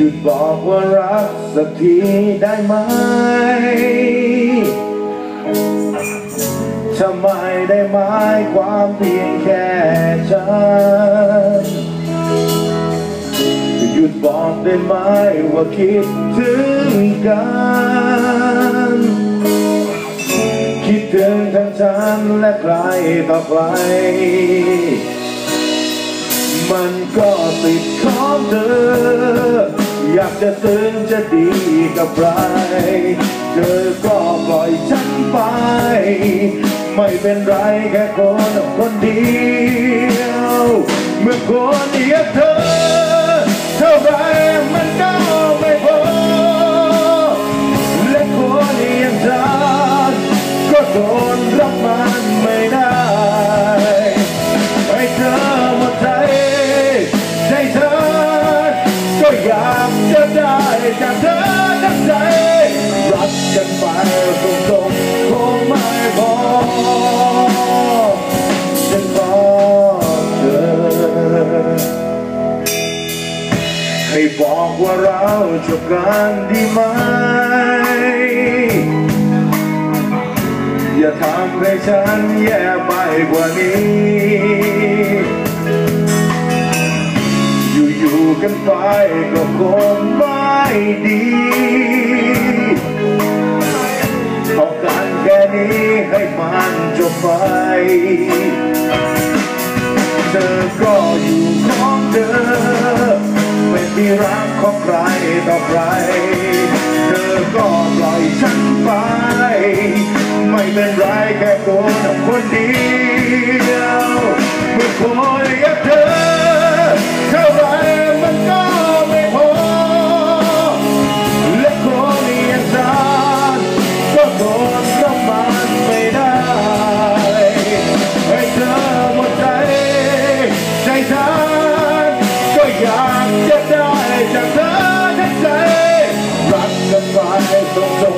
หยุดบอกว่ารักสักทีได้ไหมทำไมได้หมายความเพียงแค่ฉันหยุดบอกได้ไหมว่าคิดถึงกัน คิดถึงทั้งฉันและใครต่อใคร มันก็ติดของเธอ จะตื่นจะดีกับใคร เธอก็ปล่อยฉันไป ไม่เป็นไรแค่คนคนเดียว เมื่อคนเดียวเธอ ก็อยากจะได้จากเธอทั้งใจ รักกันไปตรงๆคงไม่พอฉันขอเธอให้บอกว่าเราจบกันดีไหม อย่าทำให้ฉันแย่ไปกว่านี้ กันไปก็คงไม่ดีพอากันแค่นี้ให้มันจบไป เธอก็อยู่ของเธอไม่มีรักของใครต่อใคร เธอก็ปล่อยฉันไป ไม่เป็นไรแค่คนคนเดียวเมื่อคนอย่างเธอ ไป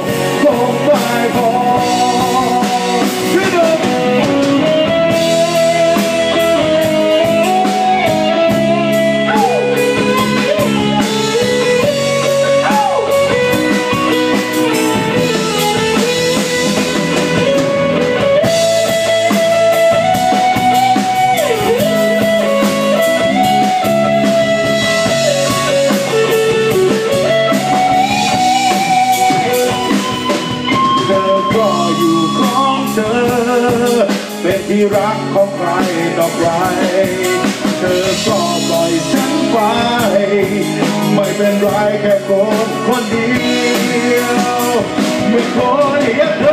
เป็นที่รักของใครต่อใคร เธอก็ปล่อยฉันไป ไม่เป็นไรแค่คนคนเดียวเมื่อคนอย่างเธ